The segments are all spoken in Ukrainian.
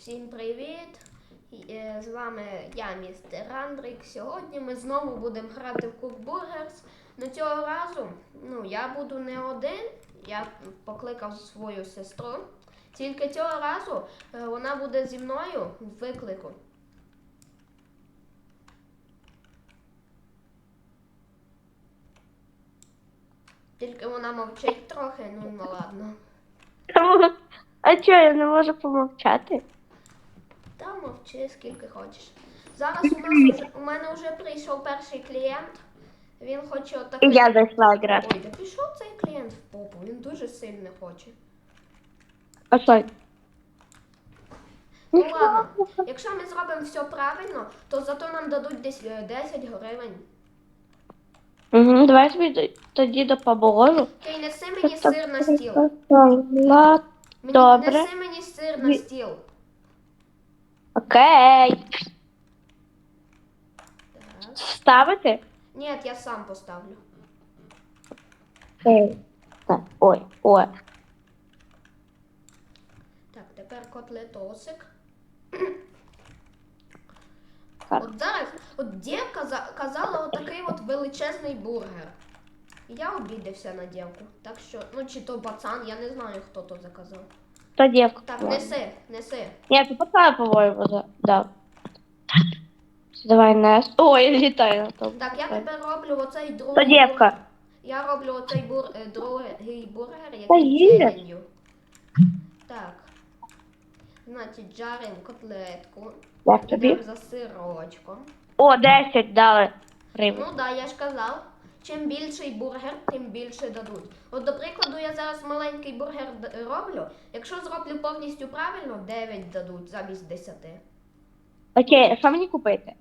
Всім привіт! Е, З вами я, містер Андрік. Сьогодні ми знову будемо грати в Cook Burgers. Но цього разу ну, я буду не один, я покликав свою сестру. Тільки цього разу е, вона буде зі мною в виклику. Тільки вона мовчить трохи, ну, ну ладно. А чого я не можу помовчати? Та мовчи скільки хочеш. Зараз у нас уже, у мене вже прийшов перший клієнт. Він хоче І отакий. я зайшла грати. Ой, пішов цей клієнт в попу, він дуже сильно хоче. А що? Ну ладно, якщо ми зробимо все правильно, то зато нам дадуть десь е, 10 гривень. Угу, давай я тобі д- тоді допоможу. Ти неси мені сир на стіл. Мені, Добре. Неси мені сир на стіл. Окей. Так. Ставити? Ні, я сам поставлю. Окей. Так, ой, ой. Так, тепер котлетосик. Так. От зараз, от дівка за- казала отакий от величезний бургер. Я обідався на дівку. Так що, ну чи то пацан, я не знаю, хто то заказав. То дівка. Так, неси, неси. Ні, ти поставив, по-моєму, за- да. Давай нес. Ой, літай на тому. Так, я тепер роблю оцей То другий. дівка. бургер. Я роблю оцей бур, е, другий бургер, Та який є. зеленню. Так. Значить, жаримо котлетку. Як тобі? Йдемо за сирочком. О, 10 дали. Гривень. Ну да, я ж казав. Чим більший бургер, тим більше дадуть. От, до прикладу, я зараз маленький бургер роблю. Якщо зроблю повністю правильно, 9 дадуть замість 10. Окей, а що мені купити?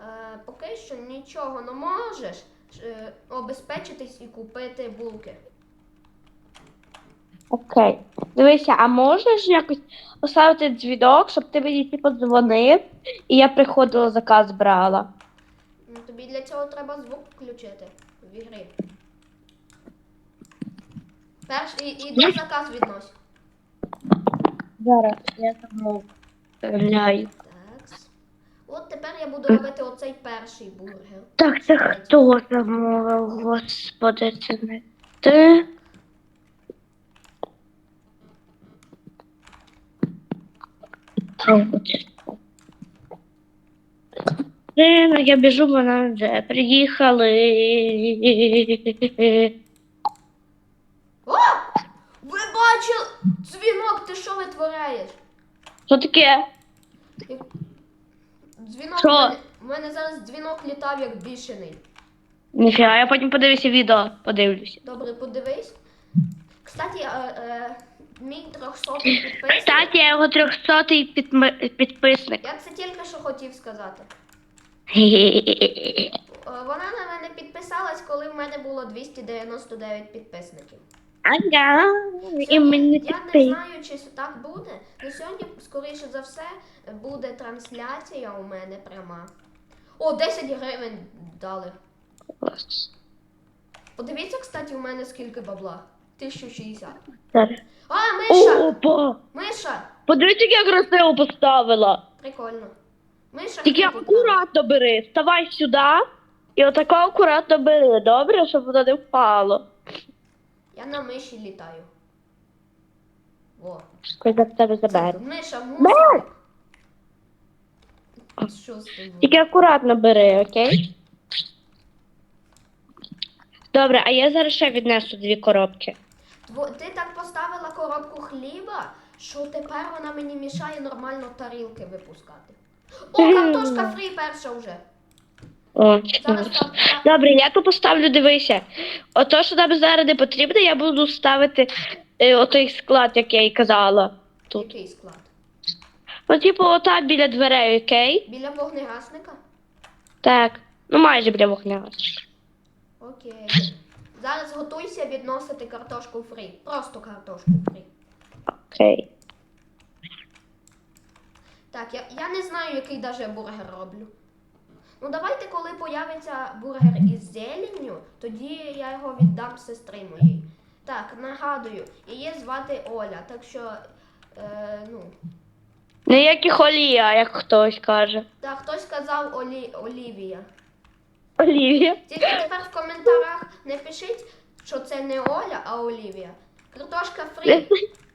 Е, поки що нічого не можеш е, обезпечитись і купити булки. Окей. Дивися, а можеш якось поставити дзвінок, щоб ти мені типу дзвонив, і я приходила заказ брала. Тобі для цього треба звук включити в ігрі. Перший і, і де заказ віднось. Зараз я замовляю. Так. От тепер я буду робити оцей перший бургер. Так, це хто замовив, господи, це не ти. Сина, я біжу, вона вже приїхали. О! Ви бачили? Дзвінок, ти що витворяєш? Що таке? Дзвінок Що? в мене, в мене зараз дзвінок літав як бішений. Ніфіга, я потім подивлюся відео, подивлюся. Добре, подивись. Кстати, е, е, мій 300 підписник. Кстати, я його трьохсотий підми- підписник. Я це тільки що хотів сказати. Е, Вона на мене підписалась, коли в мене було 299 підписників. Ага, і мені я не знаю, чи так буде, але сьогодні, скоріше за все, буде трансляція у мене пряма. О, 10 гривень дали. Подивіться, кстати, у мене скільки бабла. 1060. А, Миша! Опа! Миша! Подивіться, як я красиво поставила. Прикольно. Миша Тільки акуратно бери. Вставай сюди і отако акуратно бери. Добре, щоб воно не впало. Я на миші літаю. Во. В тебе забере. Миша, мусор. Що з тобою? Тільки акуратно бери, окей? Добре, а я зараз ще віднесу дві коробки. Тво- Ти так поставила коробку хліба, що тепер вона мені мішає нормально тарілки випускати. О, картошка фрі перша вже. О, Зараз там. Добре, я то поставлю, дивися. Ото, що нам зараз не потрібно, я буду ставити е, отой склад, як я й казала. Тут. Який склад? Ну, типу, ота біля дверей, окей? Біля вогнегасника? Так. Ну, майже біля вогня. Окей. Зараз готуйся відносити картошку фрі. Просто картошку фрі. Окей. Так, я, я не знаю, який даже бургер роблю. Ну давайте, коли появиться бургер із зеленню, тоді я його віддам сестри моїй. Так, нагадую, її звати Оля, так що, е, ну, Ніяких олія, як хтось каже. Так, хтось сказав Олі... Олівія. Олівія. Тільки тепер в коментарях не пишіть, що це не Оля, а Олівія. Картошка фрі.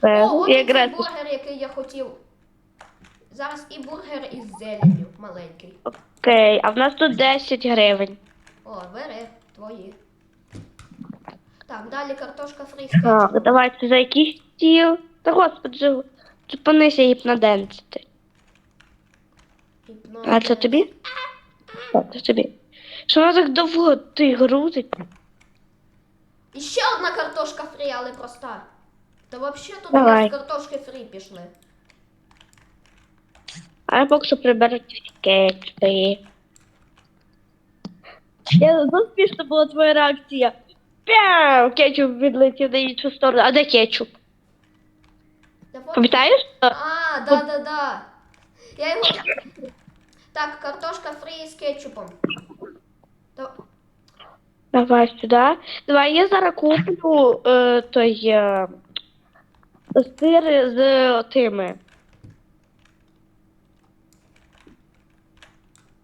Так. О, от і цей бургер, який я хотів. Зараз і бургер із зеленню маленький. окей, а в нас тут 10 гривень. О, бери, твої. Так, далі картошка фрі Так, давайте за якийсь стіл. Та господи, зупинися гіпноденцити. А це тобі? Так, це тобі. Що вона так довго ти грузить? І ще одна картошка фрі, але проста. Та взагалі тут Давай. без картошки фрі пішли. А я поки що приберу ці кетчупи. Я успішно була твоя реакція. Пяу! Кетчуп відлетів на іншу сторону. А де кетчуп? Та от- Пам'ятаєш? А, да, да, да. Я його. Так, картошка фрі з кетчупом. Давай сюди. Давай я зараз куплю е, той е, сир з тими.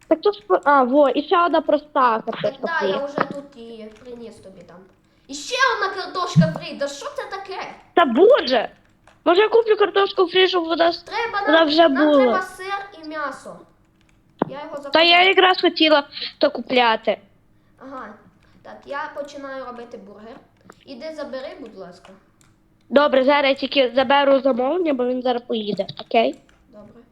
Так то ж. А, во, і ще одна проста картошка да, фрі. я вже тут її приніс тобі там. І ще одна картошка фрі. Да що це таке? Та боже! Може я куплю картошку фрі, щоб вона... с- Треба Вона нам, вже нам була. треба сир і м'ясо. Я його закажу. Та я якраз хотіла то купляти. Ага. Так, я починаю робити бургер. Іди забери, будь ласка. Добре, зараз я тільки заберу замовлення, бо він зараз поїде. Окей? Добре.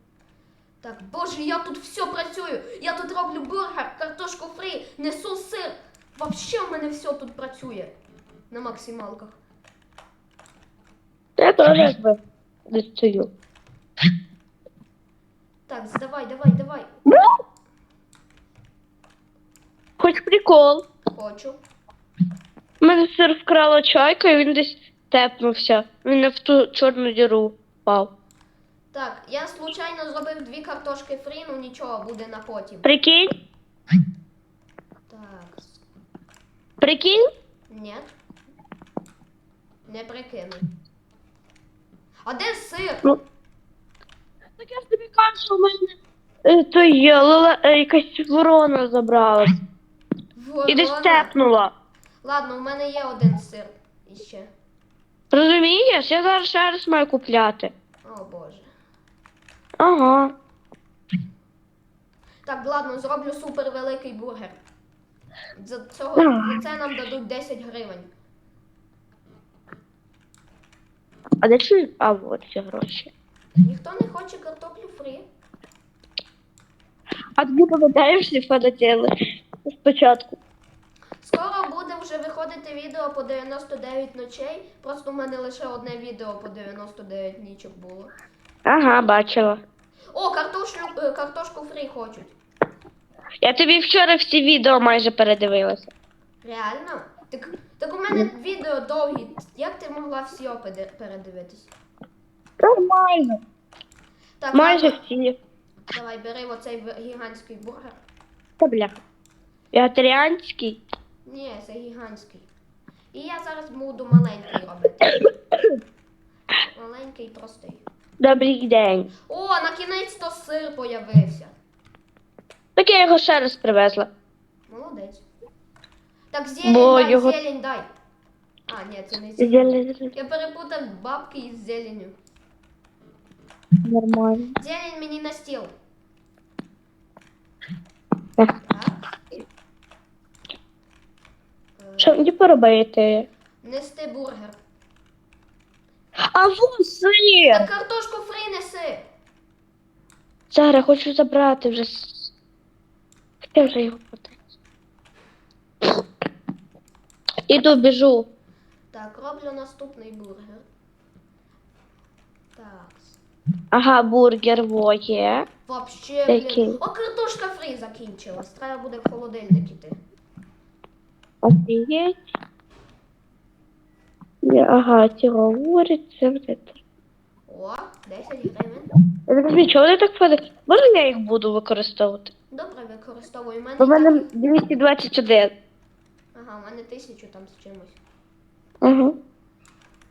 Так, боже, я тут все працюю. Я тут роблю бургер, картошку фрі, несу сир. Вообще в мене все тут працює. На максималках. Я теж стою. Так, давай, давай, давай. Хоч прикол. Хочу. У мене сир вкрала чайка, і він десь тепнувся. Він не в ту чорну діру впав. Так, я случайно зробив дві картошки фрі, ну нічого, буде на потім. Прикинь? Так. Прикинь? Ні. Не прикину. А де сир? Ну. Так я ж тобі кажу, що у мене е, той е, леле- е, якась ворона забрала. І десь тепнула. Ладно, у мене є один сир іще. Розумієш? Я зараз ще раз маю купляти. О боже. Ага. Так, ладно, зроблю супер великий бургер. За, цього, за це нам дадуть 10 гривень. А де чи? А от ці гроші. Ніхто не хоче картоплю фрі. А тобі пам'ятаєш, що спочатку? Скоро буде вже виходити відео по 99 ночей. Просто в мене лише одне відео по 99 нічок було. Ага, бачила. О, картошлю, е, картошку фрі хочуть. Я тобі вчора всі відео майже передивилася. Реально? Так, так у мене відео довгі. Як ти могла всі передивитись? Нормально. Так, Майже ладно, всі. давай бери оцей гігантський бургер. Та бля. Вегетаріанський. Ні, це гігантський. І я зараз буду маленький робити. Маленький простий. Добрий день. О, на кінець то сир появився. Так я його ще раз привезла. Молодець. Так, зелень Бо дай, його- зелень дай. А, ні, це не зелень. Я перепутав бабки із зеленю. Нормально. Зелень мені на стіл. Так. Так. Що мені поробити? Нести бургер. А вон сир! Так картошку фрі неси. Зараз хочу забрати вже. с- вже його подаю. Іду, біжу. Так, роблю наступний бургер. Так. Ага, бургер во є. Вообще, Який? блін. О, картошка фрі закінчилась. Треба буде в холодильник іти. Офігеть. Ага, ці говорять, це вже. те. О, 10 гривень. Я так розумію, чого вони так ходять? Можна я їх буду використовувати? Добре, використовую. У мене, У мене 221. Ага, у мене тисячу там з чимось. Ага.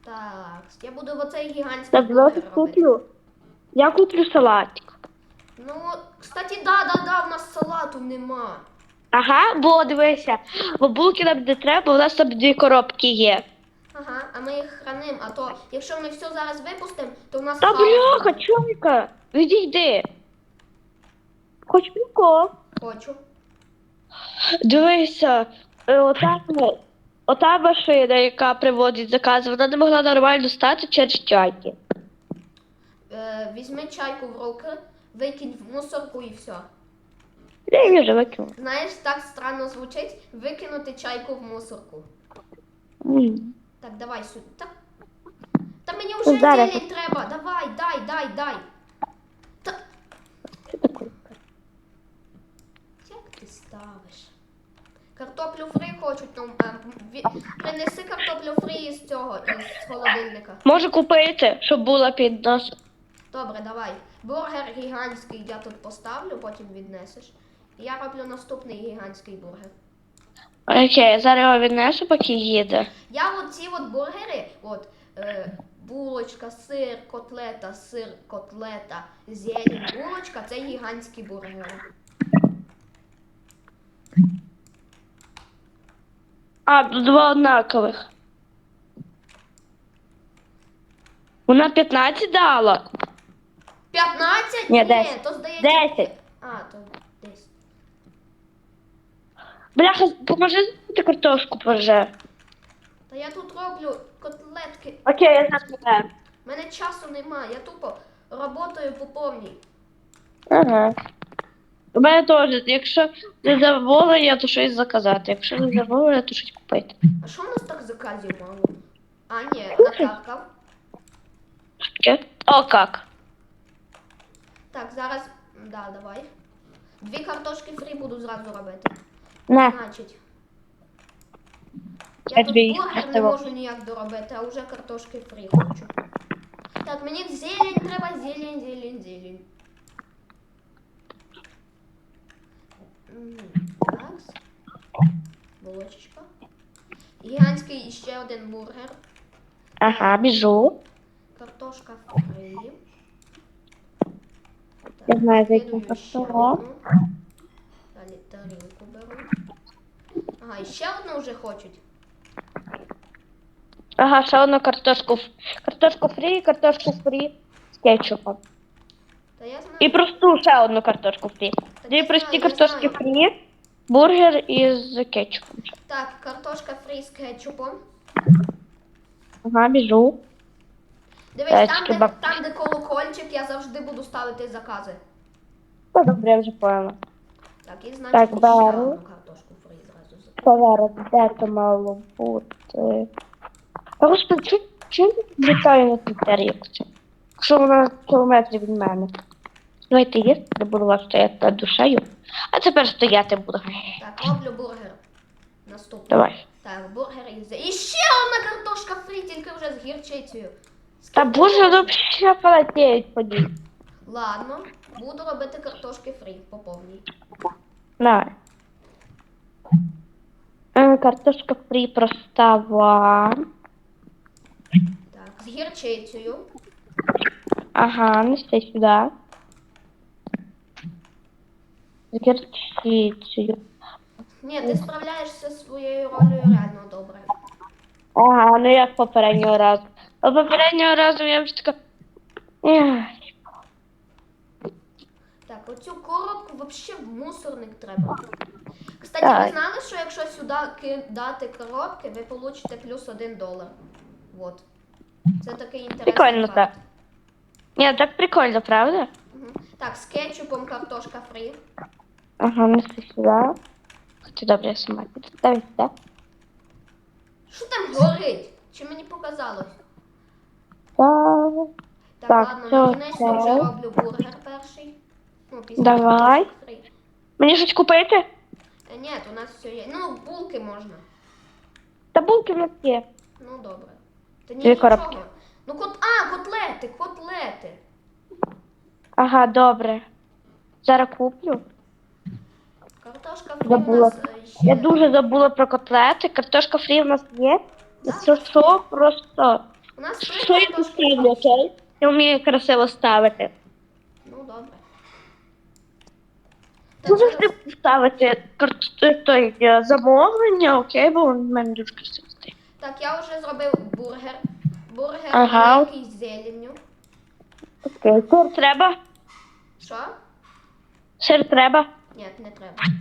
Так, я буду в оцей гігантський Так, давайте бургер робити. куплю. Я куплю салатик. Ну, кстати, да, да, да, в нас салату нема. Ага, бо дивися, бо булки нам не треба, у нас там дві коробки є. Ага, а ми їх хранимо, а то якщо ми все зараз випустимо, то в нас Та хаос бляха, чоловіка, відійди. Хоч прикол. Хочу. Дивися, е, ота, ота машина, яка приводить закази, вона не могла нормально стати через чайки. Е, візьми чайку в руки, викинь в мусорку і все. Я її вже викинула. Знаєш, так странно звучить викинути чайку в мусорку. М. Так, давай сюди. Та, та мені вже Зараз. зелень треба. Давай, дай, дай, дай. Та, Що таке? як ти ставиш? Картоплю фрі хочуть, ну, е, ві- принеси картоплю фрі із цього, із холодильника. Може купити, щоб була під нас. Добре, давай. Бургер гігантський я тут поставлю, потім віднесеш. Я роблю наступний гігантський бургер. Окей, зараз його віднесу, поки їде. Я оці от бургери, от е, булочка, сир, котлета, сир, котлета, зелень, булочка це гігантські бургери. А, два однакових. Вона 15 дала. 15? Ні, 10. то здається. 10. А, то 10. Бляха, поможи зробити картошку вже. Та я тут роблю котлетки. Окей, я зараз У мене часу немає, я тупо роботаю по повній. Ага. У мене теж, якщо не замовлення, то щось заказати. Якщо не замовлення, то щось купити. А що у нас так заказів мало? А, ні, накаркав. Таке? О, як? Так, зараз. Да, давай. Дві картошки фрі буду зразу робити. На. Значить. Я Я тут дві бургер не поставила. можу ніяк доробити, а вже картошки фрі хочу. Так, мені зелень треба, зелень, зелень, зелень. М, Так. Булочечка. Гігантський ще один бургер. Ага, біжу. Картошка фрі. Я знаю, за яким слідую ще картофелем. одну. Далі тарілку беру. Ага, і ще одну вже хочуть. Ага, ще одну картошку. Картошку фрі, картошку фрі з кетчупом. Та я знаю. І просту ще одну картошку фрі. Так Дві я прості знаю, я картошки знаю. фрі, бургер із кетчупом. Так, картошка фрі з кетчупом. Ага, біжу. Дивись, там де, там, де колокольчик, я завжди буду ставити закази. Та добре, я вже поняла. Так, і значить Так, ще беру. одну за- де це мало бути? Господи, чим, літаю на цій тарілці? Якщо вона кілометрі від мене. Давайте їсти, не буду вас стояти над душею. А тепер стояти буду. Так, роблю бургер. Наступний. Давай. Так, бургер із. І ще одна картошка фрі, тільки вже з гірчицею. Та боже, ну ще полетіють по ній. Ладно, буду робити картошки фрі по повній. Давай. Е, Картошка фрі простава. Так, з гірчицею. Ага, неси сюди. З гірчицею. Ні, ти справляєшся зі своєю ролею реально добре. Ага, ну як попереднього разу. А попереднього разу я вже така. Ех, Так, оцю коробку взагалі в мусорник треба. Кстати, Так. ви знали, що якщо сюди кидати коробки, ви получите плюс один долар. Вот. Це такий інтересний Прикольно факт. так. Ні, так прикольно, правда? Мгм. Так, з кетчупом картошка фрі. Ага, неси сюди. Хоча добре, я сама піду. Давай сюди. Що там горить? Чи мені показалось? Так. Так, Так, ладно, це на я вже окей. роблю бургер перший. Ну, після Давай. картошки фрі. Мені щось купити? Е, Ні, у нас все є. Ну, булки можна. Та булки в нас є. Ну, добре. Та ні, Дві нічого. Ну, кот... А, котлети, котлети. Ага, добре. Зараз куплю. Картошка фрі у Забула. нас е, ще. Я дуже забула про котлети. Картошка фрі в нас є. Да. Це що просто? У нас три Що я тут картошки. окей? Я вмію красиво ставити. Ну, добре. Так, Можеш ти ставити кар- той, е, замовлення, окей, бо в мене дуже красиво стоїть. Так, я вже зробив бургер. Бургер Ага. маленький з зеленню. Окей, сир треба? Що? Сир треба? Ні, не треба. Ну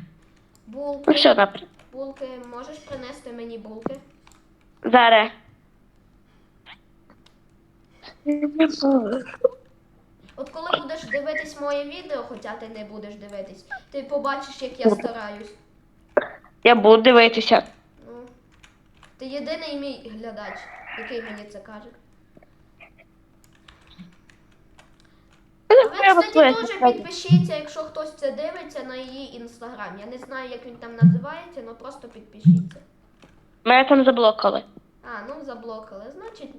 Булки. все, добре. Булки. Можеш принести мені булки? Зараз. От коли будеш дивитись моє відео, хоча ти не будеш дивитись, ти побачиш, як я стараюсь. Я буду дивитися. Ну, ти єдиний мій глядач, який мені це каже. А ви, кстати, сказати. підпишіться, якщо хтось це дивиться на її інстаграм. Я не знаю, як він там називається, але просто підпишіться. Мене там заблокали. А, ну заблокали, значить,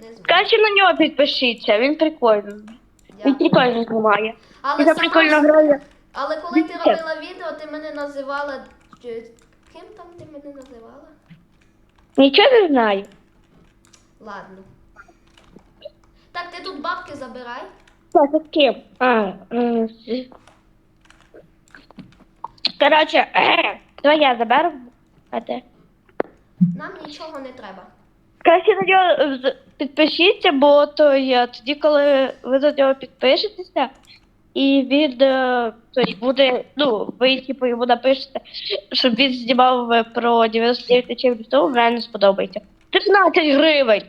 не знаю. Краще на нього підпишіться, він прикольний. Він прикольно знімає. Але, Він сама прикольно грає. але коли ти робила відео, ти мене називала. чи- Ким там ти мене називала? Нічого не знаю. Ладно. Так, ти тут бабки забирай. Так, з ким? А, м, з- Коротше, е, давай я заберу. А ти? Нам нічого не треба. Краще на нього е, з- підпишіться, бо то я тоді, коли ви до нього підпишетеся, і він е, той буде, ну, ви типу йому напишете, щоб він знімав е, про 99 ночей в лісу, мене сподобається. 15 гривень!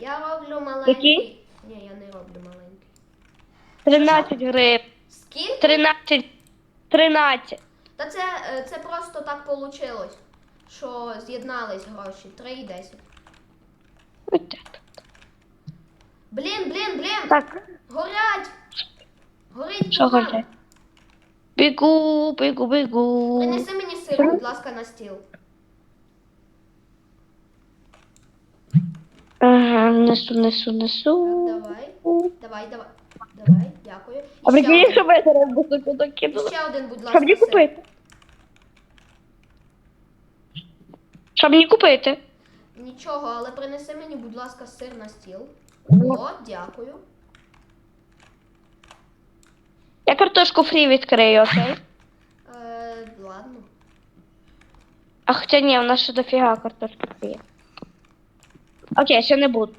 Я роблю маленький. Який? Ні, я не роблю маленький. 13 гривень. Скільки? 13. 13. Та це, е, це просто так вийшло, що з'єднались гроші. 3 і 10. Так. Блін, блін, блін! Так, Горять! Горить що туман. хоче? Бігу, бігу, бігу. Принеси мені сир, будь ласка, на стіл. Ага, несу, несу, Так, давай. Давай, давай. Давай, дякую. І А ще прикинь, один. що ми зараз буду І кинули. ще один, будь ласка, Щоб мені сир. купити. Щоб мені купити. Нічого, але принеси мені, будь ласка, сир на стіл. О, дякую. Я картошку фрі відкрию, окей? Е, ладно. А хоча ні, у нас ще дофіга картошки фрі. Окей, ще не буду.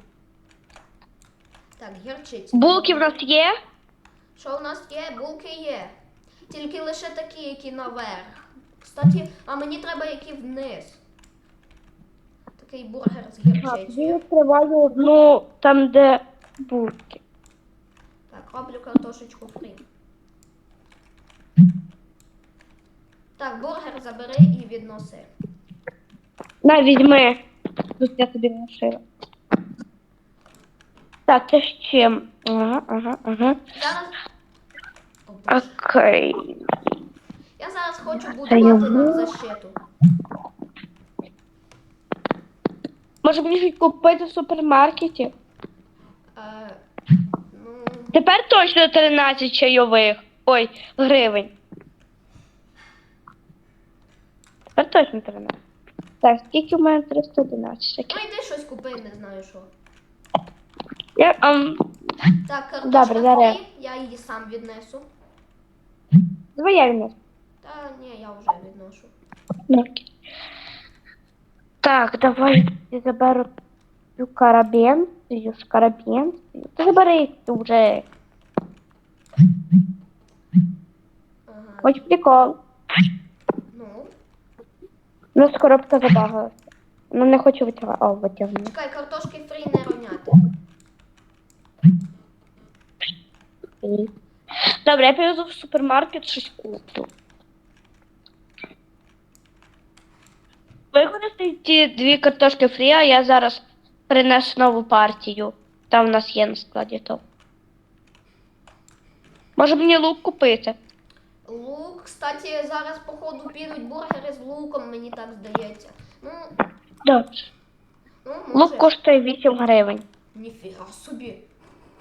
Так, гірчиця. Булки в нас є? Що у нас є? Булки є. Тільки лише такі, які наверх. Кстати, а мені треба які вниз. Такий бургер з Я гірчицею. відкриваю одну там, де булки. Так, роблю картошечку фрі. Так, бургер забери і відноси. На, візьми. Тут я тобі нашила. Так, це з чим? Ага, ага, ага. Зараз. О, Боже. Окей. Я зараз хочу будувати нам защиту. Може мені щось купити в супермаркеті? Е, ну, Тепер точно 13 чайових. Ой, гривень. Тепер точно 13. Так, скільки в мене 311? ну Окей. йди щось купи, не знаю що. Я, ам, Так, картошка Добре, зараз. фрі, я її сам віднесу. давай я віднесу. Та ні, я вже відношу. Ну, окей. Так, давай я заберу цю карабін, цю карабін. Ти забери вже. Ага. Прикол. Ну, У нас коробка забагалася. Ну не хочу витягати. О, витягну. чекай, картошки фрі не роняти. Добре, я піду в супермаркет щось куплю. Використай ті дві картошки фрі, а я зараз принесу нову партію. Там в нас є на складі то. Може мені лук купити? Лук, кстати, зараз походу підуть бургери з луком, мені так здається. Ну, Добре. ну може. Лук коштує 8 гривень. Ніфіга собі.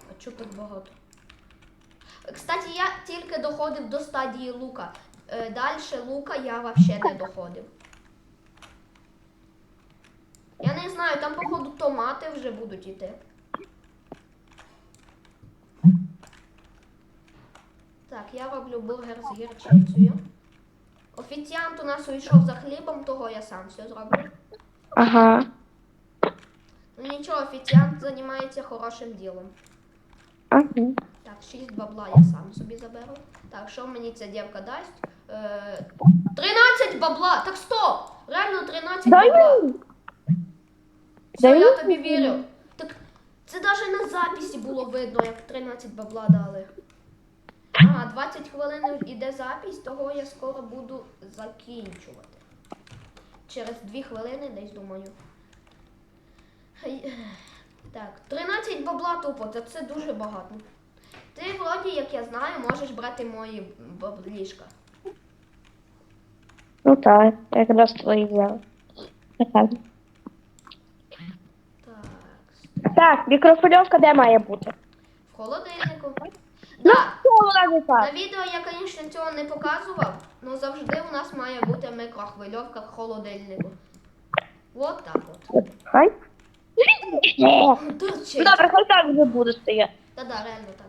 А чого так багато? Кстати, я тільки доходив до стадії лука. Е, Далі лука я взагалі не доходив. Я не знаю, там, походу, томати вже будуть іти. Так, я роблю бургер з гірчицею. Офіціант у нас уйшов за хлібом, того я сам все зроблю. Ага. Ну нічого, офіціант займається хорошим ділом. Ага. Так, 6 бабла я сам собі заберу. Так, що мені ця дівка дасть? Е, 13 бабла! Так стоп! Реально 13 бабла. Все, я тобі вірю. Так це навіть на записі було видно, як 13 бабла дали. А, 20 хвилин іде запись, того я скоро буду закінчувати. Через 2 хвилини десь думаю. Так, 13 бабла тупо, та це дуже багато. Ти вроді, як я знаю, можеш брати мої баблішка. Ну так, якраз твої взяла. Так. Мікрофольовка де має бути? в холодильнику. Ну, Так. що вона не На відео я, звісно, цього не показував, але завжди у нас має бути микрохвильовка в холодильнику. От так от. Хай. Ну, Добре, хай так вже буде стояти. Та-да, реально так.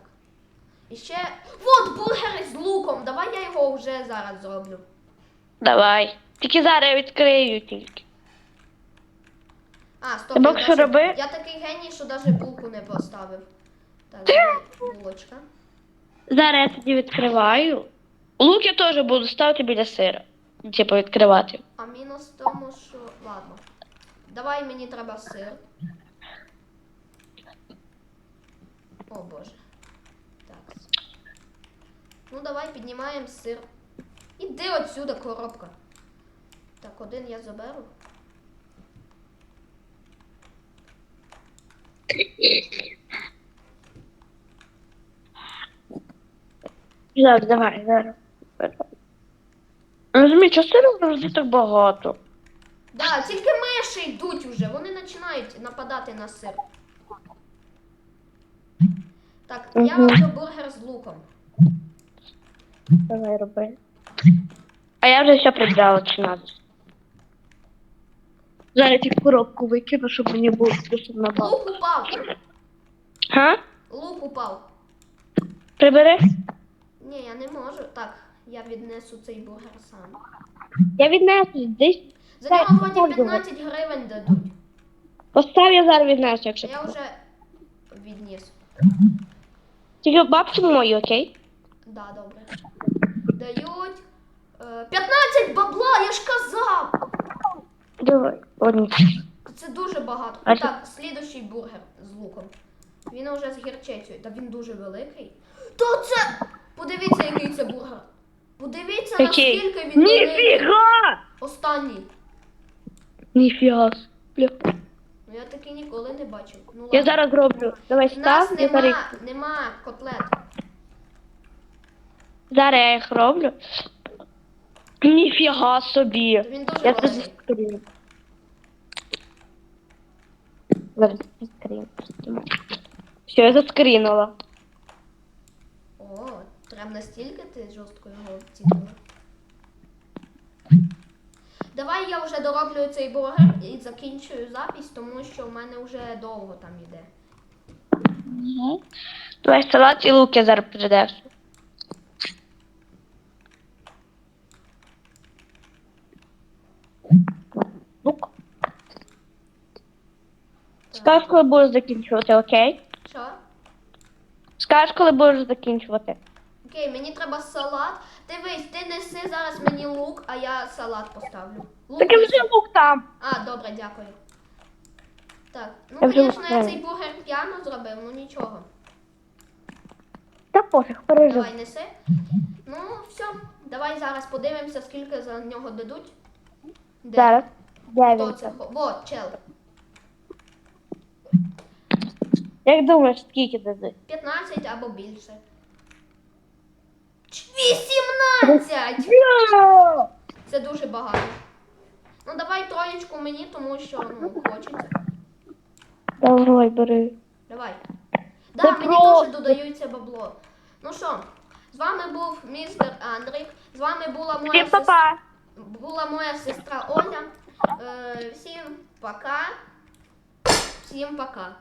І ще. От бургери з луком. Давай я його вже зараз зроблю. Давай. Тільки зараз я відкрию тільки. А, стоп. Ти я даже- роби? Я такий геній, що навіть булку не поставив. Так, булочка. Зараз я тоді відкриваю. Лук я теж буду ставити біля сира. Типу відкривати. А мінус в тому, що. Ладно. Давай мені треба сир. О боже. Так. Ну давай піднімаємо сир. Іди отсюда, коробка. Так, один я заберу. Зараз, давай, зараз. Розумію, сиру завжди так багато. Да, тільки миші йдуть уже, вони починають нападати на сир. Так, я Мгм. роблю бургер з луком. Давай роби. А я вже все прибрала чи надо. Зараз тільки коробку викину, щоб мені було плюсом на бал. Лук упав. Га? Лук упав. Прибери? Ні, я не можу. Так, я віднесу цей бургер сам. Я віднесу десь. За Так, нього можу. 15 гривень дадуть. Постав я зараз віднесу, якщо Я ти вже відніс. Тільки бабки мої, окей? Да, добре. Дають. е, 15 бабла, я ж казав! Давай. Одні. Це дуже багато. А так, слідущий бургер з луком. Він уже з гірчицею. Та він дуже великий. То це. Подивіться, який це бургер. Подивіться, Який? наскільки він великий. Ніфіга! Останній. Ніфіга. Бля. Ну я такий ніколи не бачив. Ну, Я зараз роблю. Давай У нас став, я зараз, нема, нема котлет. зараз я їх роблю. Ніфіга собі. Він дуже Я це великий. заскріню. Зараз заскріню. Все, я заскрінула. О, прям настільки ти жорстко його вцінила. Давай я вже дороблю цей бургер і закінчую запись, тому що в мене вже довго там йде. Угу. Давай салат і лук я зараз придержу. Лук. Скажеш, коли будеш закінчувати, окей? Що? Скажеш, коли будеш закінчувати. Окей, мені треба салат. Дивись, ти неси зараз мені лук, а я салат поставлю. Лук Так я вже лук там. А, добре, дякую. Так, ну Я вже звісно, я цей бургер п'яно зробив, ну нічого. Та пофіг, пережив. Давай неси. Ну, все, давай зараз подивимося, скільки за нього дадуть. Де? Зараз. Хто це? Вот, чел. Як думаєш, скільки дадуть? 15 або більше. Ч- 18! Йо! Це дуже багато. Ну давай троєчку мені, тому що ну, хочеться. Давай, бери. Давай. Да, Це мені просто. теж додаються бабло. Ну що, з вами був містер Андрік. З вами була моя Всім сестра. па-па. була моя сестра Оля. Е, всім пока. Всім пока.